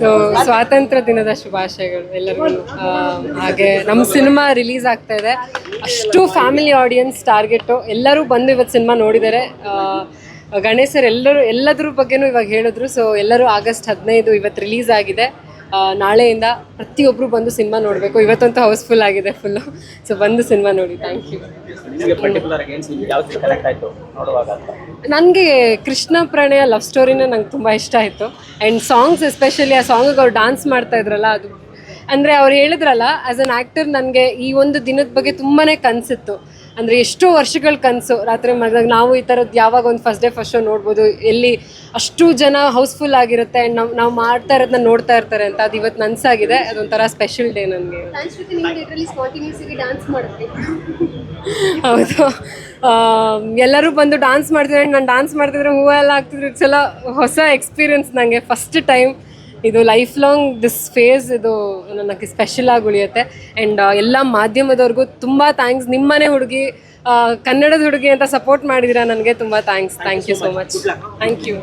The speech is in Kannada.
ಸೊ ಸ್ವಾತಂತ್ರ್ಯ ದಿನದ ಶುಭಾಶಯಗಳು ಎಲ್ಲರಿಗೂ. ಹಾಗೆ ನಮ್ಮ ಸಿನಿಮಾ ರಿಲೀಸ್ ಆಗ್ತಾ ಇದೆ. ಅಷ್ಟು ಫ್ಯಾಮಿಲಿ ಆಡಿಯನ್ಸ್ ಟಾರ್ಗೆಟು. ಎಲ್ಲರೂ ಬಂದು ಇವತ್ತು ಸಿನಿಮಾ ನೋಡಿದ್ದಾರೆ. ಗಣೇಶರೆಲ್ಲರೂ ಗಣೇಶರ್ ಎಲ್ಲರೂ ಎಲ್ಲದ್ರ ಬಗ್ಗೆನೂ ಇವಾಗ ಹೇಳಿದ್ರು. ಸೊ ಎಲ್ಲರೂ ಆಗಸ್ಟ್ ಹದಿನೈದು ಇವತ್ತು ರಿಲೀಸ್ ಆಗಿದೆ. ನಾಳೆಯಿಂದ ಪ್ರತಿಯೊಬ್ಬರು ಬಂದು ಸಿನಿಮಾ ನೋಡಬೇಕು. ಇವತ್ತಂತೂ ಹೌಸ್ಫುಲ್ ಆಗಿದೆ ಫುಲ್ಲು ಸೊ ಬಂದು ಸಿನಿಮಾ ನೋಡಿ. ಥ್ಯಾಂಕ್ ಯು ನನಗೆ ಕೃಷ್ಣ ಪ್ರಣಯ ಲವ್ ಸ್ಟೋರಿನ ನಂಗೆ ತುಂಬ ಇಷ್ಟ ಆಯಿತು. ಆ್ಯಂಡ್ ಸಾಂಗ್ಸ್ ಎಸ್ಪೆಷಲಿ ಆ ಸಾಂಗಿಗೆ ಅವ್ರು ಡಾನ್ಸ್ ಮಾಡ್ತಾ ಇದ್ರಲ್ಲ ಅದು ಅಂದರೆ ಅವ್ರು ಹೇಳಿದ್ರಲ್ಲ ಆ್ಯಸ್ ಅನ್ ಆ್ಯಕ್ಟರ್ ನನಗೆ ಈ ಒಂದು ದಿನದ ಬಗ್ಗೆ ತುಂಬಾ ಕನಸಿತ್ತು. ಅಂದರೆ ಎಷ್ಟೋ ವರ್ಷಗಳ ಕನಸು ರಾತ್ರಿ ಮಲಗಿದಾಗ ನಾವು ಈ ಥರದ್ದು ಯಾವಾಗ ಒಂದು ಫಸ್ಟ್ ಡೇ ಫಸ್ಟ್ ಶೋ ನೋಡ್ಬೋದು ಎಲ್ಲಿ ಅಷ್ಟು ಜನ ಹೌಸ್ಫುಲ್ ಆಗಿರುತ್ತೆ ಆ್ಯಂಡ್ ನಾವು ನಾವು ಮಾಡ್ತಾ ಇರೋದನ್ನ ನೋಡ್ತಾ ಇರ್ತಾರೆ ಅಂತ ಅದು ಇವತ್ತು ನನಸಾಗಿದೆ ಅದೊಂಥರ ಸ್ಪೆಷಲ್ ಡೇ ನನಗೆ. ಹೌದು. ಎಲ್ಲರೂ ಬಂದು ಡಾನ್ಸ್ ಮಾಡ್ತಿದ್ರೆ ನಾನು ಡಾನ್ಸ್ ಮಾಡ್ತಿದ್ರೆ ಹೂವೆಲ್ಲ ಆಗ್ತಿದ್ರೆ ಇಟ್ಸ್ ಎಲ್ಲ ಹೊಸ ಎಕ್ಸ್ಪೀರಿಯನ್ಸ್ ನನಗೆ ಫಸ್ಟ್ ಟೈಮ್ ಇದು ಲೈಫ್ ಲಾಂಗ್ ದಿಸ್ ಫೇಸ್ ಇದು ನನಗೆ ಸ್ಪೆಷಲ್ ಆಗಿ ಉಳಿಯುತ್ತೆ. ಆ್ಯಂಡ್ ಎಲ್ಲ ಮಾಧ್ಯಮದವ್ರಿಗೂ ತುಂಬ ಥ್ಯಾಂಕ್ಸ್ ನಿಮ್ಮನೆ ಹುಡುಗಿ ಕನ್ನಡದ ಹುಡುಗಿ ಅಂತ ಸಪೋರ್ಟ್ ಮಾಡಿದಿರ ನನಗೆ ತುಂಬ thanks thank you so much thank you